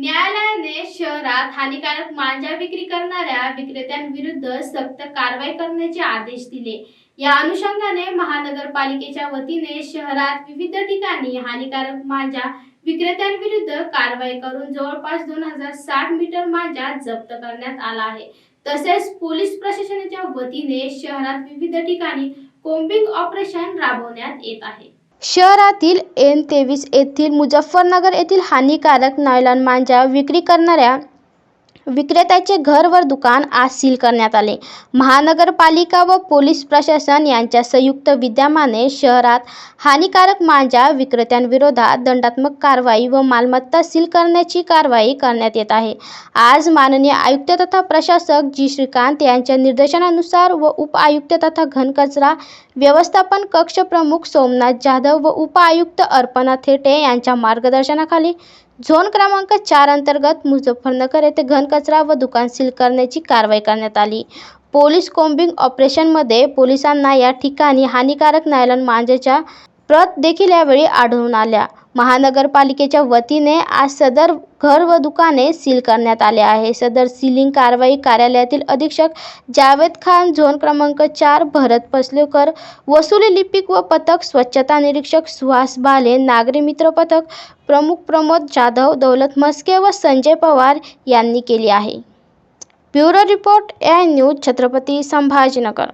न्यायालयाने शहरात हानिकारक मांजा विक्री करणाऱ्या विक्रेत्यांविरुद्ध सक्त कारवाई करण्याचे आदेश दिले. या अनुषंगाने महानगरपालिकेच्या वतीने शहरात विविध ठिकाणी हानिकारक मांजा विक्रेत्यांविरुद्ध कारवाई करून जवळपास दोन हजार साठ मीटर मांजा जप्त करण्यात आला आहे. तसेच पोलीस प्रशासनाच्या वतीने शहरात विविध ठिकाणी कोम्बिंग ऑपरेशन राबवण्यात येत आहे. शहरातील एन तेवीस येथील मुझफ्फरनगर येथील हानिकारक नायलॉन मांजा विक्री करणाऱ्या विक्रेत्याचे घर व दुकान आज सील करण्यात आले. महानगरपालिका व पोलीस प्रशासन यांच्या संयुक्त विद्यमाने शहरात हानिकारक मांजा विक्रेत्यांविरोधात दंडात्मक कारवाई व मालमत्ता सील करण्याची कारवाई करण्यात येत आहे. आज माननीय आयुक्त तथा प्रशासक जी. श्रीकांत यांच्या निर्देशनानुसार व उपआयुक्त तथा घनकचरा व्यवस्थापन कक्ष प्रमुख सोमनाथ जाधव व उपआयुक्त अर्पणा थेटे यांच्या मार्गदर्शनाखाली झोन क्रमांक चार अंतर्गत मुझफ्फरनगर येथे घनकचरा व दुकान सील करण्याची कारवाई करण्यात आली. पोलीस कोम्बिंग ऑपरेशनमध्ये पोलिसांना या ठिकाणी हानिकारक नायलॉन मांजेच्या प्रत देखील यावेळी आढळून आल्या. महानगरपालिकेच्या वतीने आज सदर घर व दुकाने सील करण्यात आले आहे. सदर सीलिंग कारवाई कार्यालयातील अधीक्षक जावेद खान झोन क्रमांक चार भरत पसलेकर वसुली लिपिक व पथक स्वच्छता निरीक्षक सुहास बाले नागरी मित्र पथक प्रमुख प्रमोद जाधव दौलत मस्के व संजय पवार यांनी केली आहे. Bureau report A news Chhatrapati Sambhajinagar.